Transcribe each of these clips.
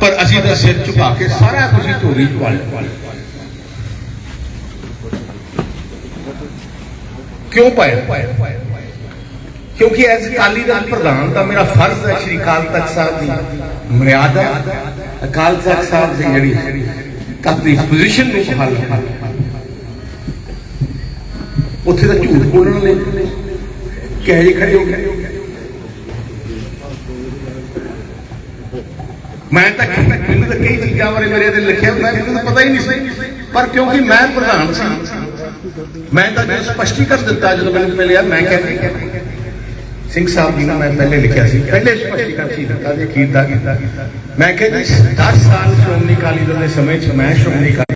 ਪਰ ਅਸੀਂ ਤਾਂ ਸਿਰ ਝੁਕਾ ਕੇ ਸਾਰਾ ਕੁਝ ਹੀ ਝੋਲੀ ਕਿਉਂ ਪਾਇਆ? ਕਿਉਂਕਿ ਐਸ ਅਕਾਲੀ ਦਲ ਪ੍ਰਧਾਨ ਦਾ ਮੇਰਾ ਫਰਜ਼ ਹੈ ਸ਼੍ਰੀ ਅਕਾਲ ਤਖਤ ਸਾਹਿਬ ਦੀ ਮਰਿਆਦਾ ਅਕਾਲ ਤਖਤ ਸਾਹਿਬ ਦੀ ਜਿਹੜੀ ਆਪਣੀ ਪੋਜੀਸ਼ਨ ਨੂੰ ਬਹਾਲ ਉੱਥੇ ਤਾਂ ਝੂਠ ਬੋਲਣ ਲਈ ਕਹੇ ਖੜੇ ਹੋ ਗਏ ਮੈਂ ਤਾਂ ਮੈਨੂੰ ਤਾਂ ਕਈ ਚੀਜ਼ਾਂ ਬਾਰੇ ਮੇਰੇ ਤੇ ਲਿਖਿਆ ਮੈਂ ਮੈਨੂੰ ਤਾਂ ਪਤਾ ਹੀ ਨਹੀਂ ਸੀ। ਪਰ ਕਿਉਂਕਿ ਮੈਂ ਪ੍ਰਧਾਨ ਸੀ, ਮੈਂ ਤਾਂ ਜੋ ਸਪਸ਼ਟੀਕਰਨ ਦਿੱਤਾ ਜਦੋਂ ਮੈਨੂੰ ਮਿਲਿਆ, ਮੈਂ ਕਹਿੰਦਾ ਸਿੰਘ ਸਾਹਿਬ ਜੀ ਨੂੰ ਮੈਂ ਪਹਿਲੇ ਲਿਖਿਆ ਸੀ, ਪਹਿਲੇ ਸਪਸ਼ਟੀਕਰਨ ਸੀ ਦਿੱਤਾ ਜੀ, ਅਖੀਰ ਦਾ ਮੈਂ ਕਿਹਾ ਜੀ 10 ਸਾਲ ਸ਼੍ਰੋਮਣੀ ਅਕਾਲੀ ਦਲ ਦੇ ਸਮੇਂ 'ਚ ਮੈਂ ਸ਼੍ਰੋਮਣੀ ਅਕਾਲੀ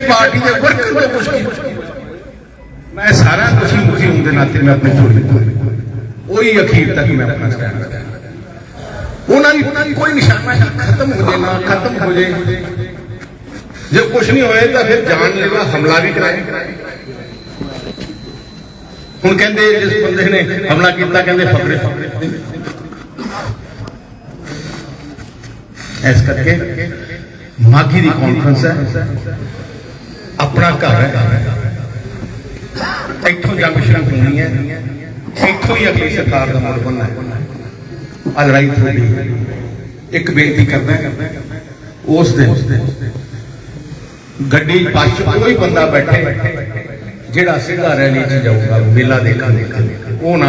ਪਾਰਟੀ ਦੇ ਵਰਕਰ ਤੋਂ ਕੁਝ ਨਹੀਂ ਮੈਂ ਸਾਰਾ ਕੁਝ ਮੁਖੀ ਹੋਣ ਦੇ ਨਾਤੇ ਮੈਂ ਆਪਣੀ ਜੋੜ ਦਿੱਤਾ ਉਹੀ ਅਖੀਰ ਤੱਕ ਮੈਂ ਆਪਣਾ ਸਟੈਂਡ ਰੱਖਿਆ। ਉਹਨਾਂ ਦੀ ਉਹਨਾਂ ਦੀ ਕੋਈ ਨਿਸ਼ਾਨਾ ਹੀ ਖਤਮ ਹੋ ਜੇ, ਨਾ ਖਤਮ ਹੋ ਜੇ। ਜੇ ਕੁਝ ਨਹੀਂ ਹੋਏ ਤਾਂ ਫਿਰ ਜਾਨਲੇਵਾ ਹਮਲਾ ਵੀ ਕਰਾਏ। ਹੁਣ ਕਹਿੰਦੇ ਜਿਸ ਬੰਦੇ ਨੇ ਹਮਲਾ ਕੀਤਾ, ਕਹਿੰਦੇ ਫਕਰੇ ਇਸ ਕਰਕੇ ਮਾਗੀ ਦੀ ਕਾਨਫਰੰਸ ਹੈ। ਆਪਣਾ ਘਰ ਹੈ। ਇੱਥੋਂ ਜੰਗ ਸ਼ੁਰੂ ਹੋਣੀ ਹੈ। ਇੱਥੋਂ ਹੀ ਅਗਲੀ ਸਰਕਾਰ ਦਾ ਮੁੱਢ ਬਣਨਾ ਹੈ। ਆ ਲੜਾਈ ਤੁਹਾਡੀ ਇੱਕ ਬੇਨਤੀ ਕਰਦਾ ਉਸ ਦਿਨ ਗੱਡੀ ਬੱਸ ਕੋਈ ਬੰਦਾ ਬੈਠੇ, ਜਿਹੜਾ ਸਿੱਧਾ ਰੈਲੀ 'ਚ ਜਾਊਗਾ, ਮੇਲਾ ਦੇਖਣ। ਉਹ ਨਾ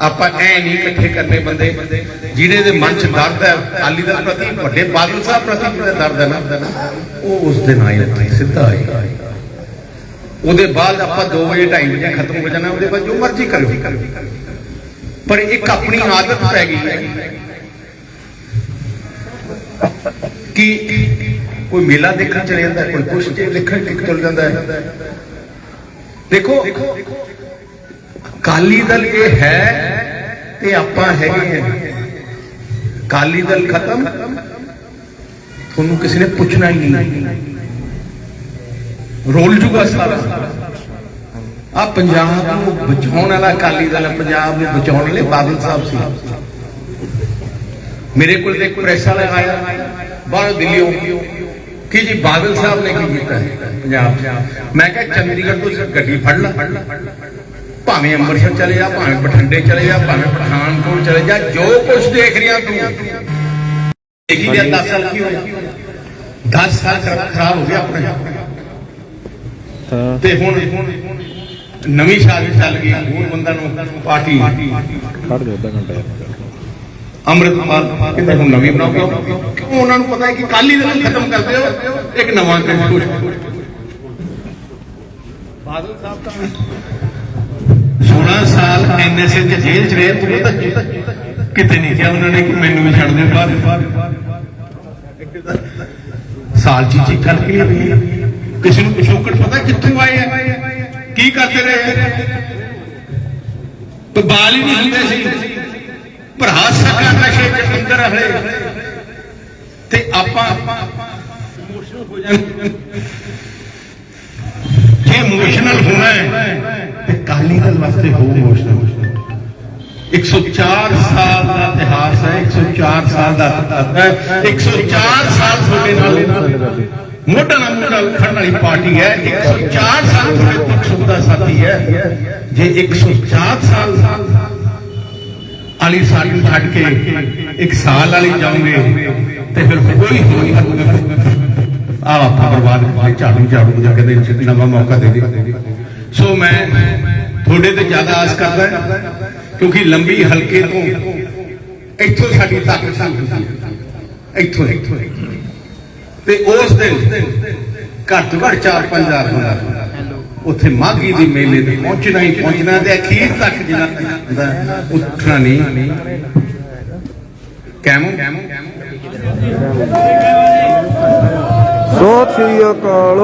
ਆਪਾਂ ਐ ਨਹੀਂ ਇਕੱਠੇ ਕਰਨੇ ਬੰਦੇ, ਜਿਹਦੇ ਦੇ ਮਨ 'ਚ ਦਰਦ ਹੈ, ਅਕਾਲੀ ਦਲ ਪ੍ਰਤੀ, ਵੱਡੇ ਬਾਦਲ ਸਾਹਿਬ ਪ੍ਰਤੀ ਜਿਹੜਾ ਦਰਦ ਹੈ ਨਾ। ਉਹ ਉਸ ਦਿਨ ਆਏ ਇੱਥੇ, ਸਿੱਧਾ ਆਏ। ਉਹਦੇ ਬਾਅਦ ਆਪਾਂ 2 ਵਜੇ 2:30 ਵਜੇ ਖਤਮ ਹੋ ਜਾਣਾ, ਉਹਦੇ ਬਾਅਦ ਜੋ ਮਰਜ਼ੀ ਕਰੋ ਪਰ ਇੱਕ ਆਪਣੀ ਆਦਤ ਪੈ ਗਈ ਹੈ ਕਿ ਕੋਈ ਮੇਲਾ ਦੇਖਣ ਚਲੇ ਜਾਂਦਾ ਕੋਈ ਕੁਛ ਜੇ ਦੇਖਣ ਟਿਕ ਚਲ ਜਾਂਦਾ ਹੈ। ਦੇਖੋ ਕਾਲੀ ਦਲ ਇਹ ਹੈ ਤੇ ਆਪਾਂ ਹੈਗੇ ਹਾਂ। ਕਾਲੀ ਦਲ ਖਤਮ, ਤੁਹਾਨੂੰ ਕਿਸੇ ਨੇ ਪੁੱਛਣਾ ਹੀ ਨਹੀਂ। ਰੋਲ ਜੂਗਾ ਸਾਰਾ। ਆ ਪੰਜਾਬ ਨੂੰ ਬਚਾਉਣ ਵਾਲਾ ਅਕਾਲੀ ਦਲ ਪੰਜਾਬ ਨੂੰ ਬਚਾਉਣ ਲਈ ਬਾਦਲ ਸਾਹਿਬ ਸੀ। ਮੇਰੇ ਕੋਲ ਇੱਕ ਪ੍ਰੈਸ ਵਾਲਾ ਆਇਆ ਬਾਹਰ ਦਿੱਲੀੋਂ। ਕਿ ਜੀ ਬਾਦਲ ਸਾਹਿਬ ਨੇ ਕੀ ਕੀਤਾ ਹੈ ਪੰਜਾਬ 'ਚ? ਮੈਂ ਕਿਹਾ ਚੰਡੀਗੜ੍ਹ ਤੋਂ ਇੱਕ ਗੱਡੀ ਫੜ ਲੈ। ਭਾਵੇਂ ਅੰਮ੍ਰਿਤਸਰ ਚਲੇ ਜਾ ਭਾਵੇਂ ਬਠਿੰਡੇ ਚਲੇ ਜਾ ਭਾਵੇਂ ਪਠਾਨਕੋਟ ਚਲੇ ਜਾ ਜੋ ਕੁਝ ਦੇਖ ਰਿਹਾ ਤੂੰ। ਦੇਖੀ ਦੇ 10 ਸਾਲ ਕੀ ਹੋਇਆ? 10 ਸਾਲ ਖਰਾਬ ਹੋ ਗਿਆ ਆਪਣੇ। ਤੇ ਹੁਣ ਨਵੀਂ ਸ਼ਾਦੀ ਚੱਲ ਗਈ ਹੋਰ ਬੰਦਾ ਨੂੰ ਪਾਰਟੀ ਖੜ ਜਾ ਅੱਧਾ ਘੰਟਾ ਅੰਮ੍ਰਿਤਪਾਲ ਕਹਿੰਦੇ ਹੁਣ ਨਵੀਂ ਬਣਾਓ। ਕਿਉਂ ਉਹਨਾਂ ਨੂੰ ਪਤਾ ਹੈ ਕਿ ਕਾਲੀ ਦਲ ਖਤਮ ਕਰਦੇ ਹੋ ਇੱਕ ਨਵਾਂ ਕੁਝ ਬਾਦਲ ਸਾਹਿਬ ਤਾਂ 16 ਸਾਲ ਐਨਐਸਏ ਦੇ ਜੇਲ੍ਹ ਚ ਰਹੇ ਤੂੰ ਤਾਂ ਕਿਤੇ ਨਹੀਂ ਕਿਹਾ ਉਹਨਾਂ ਨੇ ਕਿ ਮੈਨੂੰ ਵੀ ਛੱਡ ਦਿਓ ਬਾਹਰ ਸਾਲ ਜੀ ਕਰਕੇ ਕਿਸੇ ਨੂੰ ਪਿਛੋਕੜ ਪਤਾ ਕਿੱਥੋਂ ਆਏ ਆ? ਕੀ ਕਰਦੇ ਰਹੇ? ਬਾਲ ਹੀ ਨਹੀਂ ਹੁੰਦੇ ਸੀ। ਭਰਾ ਸਕਾ ਨਸ਼ੇ ਦੇ ਅੰਦਰ ਰਹੇ ਤੇ ਆਪਾਂ ਇਮੋਸ਼ਨਲ ਹੋ ਜਾਂਦੇ ਜੇ ਇਮੋਸ਼ਨਲ ਹੋਣਾ ਹੈ ਤੇ ਕਾਲੀ ਦਲ ਵਾਸਤੇ ਹੋ ਇਮੋਸ਼ਨਲ 104 ਸਾਲ ਦਾ ਇਤਿਹਾਸ ਹੈ 104 ਸਾਲ ਦਾ ਇਤਿਹਾਸ ਹੈ 104 ਸਾਲ ਤੁਹਾਡੇ ਨਾਲ। ਮੋਢਾ ਨਾਲ ਮੋਢਾ ਖੜਨ ਵਾਲੀ ਪਾਰਟੀ ਹੈ। 104 ਸਾਲ ਤੁਹਾਡੇ ਦੁੱਖ ਦਾ ਸਾਥੀ ਹੈ। ਜੇ 104 ਸਾਲ ਵਾਲੀ ਸਾਲ ਨੂੰ ਛੱਡ ਕੇ ਇੱਕ ਸਾਲ ਵਾਲੀ ਜਾਓਗੇ, ਤੇ ਫਿਰ ਕੋਈ ਹੋਈ ਆ ਆਪਾਂ ਬਰਬਾਦ ਕਰ ਝਾੜੂ ਝਾੜੂ ਜਾ ਕੇ ਨਵਾਂ ਮੌਕਾ ਦੇ ਦੇ ਸੋ ਮੈਂ ਤੁਹਾਡੇ ਤੇ ਜ਼ਿਆਦਾ ਆਸ ਕਰਦਾ ਕਿਉਂਕਿ ਲੰਬੀ ਹਲਕੇ ਤੋਂ ਇੱਥੋਂ ਸਾਡੀ ਤਾਕਤ ਹੁੰਦੀ। ਹੈ ਇੱਥੋਂ ਇੱਥੋਂ ਤੇ ਉਸ ਦਿਨ ਘੱਟ ਘੱਟ 4-5000 ਹੁੰਦਾ ਉੱਥੇ ਮਾਘੀ ਦੀ ਮੇਲੇ ਤੇ ਪਹੁੰਚਣਾ ਹੀ ਪਹੁੰਚਣਾ ਤੇ ਅਖੀਰ ਤੱਕ ਜਿਹੜਾ ਹੁੰਦਾ, ਉੱਠਣਾ ਨਹੀਂ। ਕੈਮੋ। ਸੋ ਸ੍ਰੀ ਅਕਾਲ।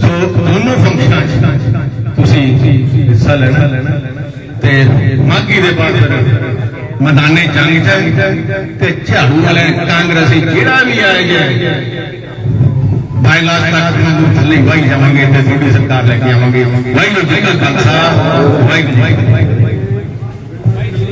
ਸੋ ਦੋਨੋਂ ਫੰਕਸ਼ਨਾਂ ਤੁਸੀਂ ਹਿੱਸਾ ਲੈਣਾ। ਤੇ ਮਾਘੀ ਦੇ ਬਾਅਦ ਮੈਦਾਨੇ ਜੰਗ 'ਚ ਤੇ ਝਾੜੂ ਵਾਲੇ ਕਾਂਗਰਸੀ ਜਿਹੜਾ ਵੀ ਆਏਗਾ ਬਾਈ ਲਾਸਟ ਤੱਕ ਨੂੰ ਥੱਲੇ ਵਾਈ ਜਾਵਾਂਗੇ ਤੇ ਤੁਹਾਡੀ ਸਰਕਾਰ ਲੈ ਕੇ ਆਵਾਂਗੇ। ਵਾਹਿਗੁਰੂ ਜੀ ਕਾ ਖਾਲਸਾ, ਵਾਹਿਗੁਰੂ ਜੀ ਕੀ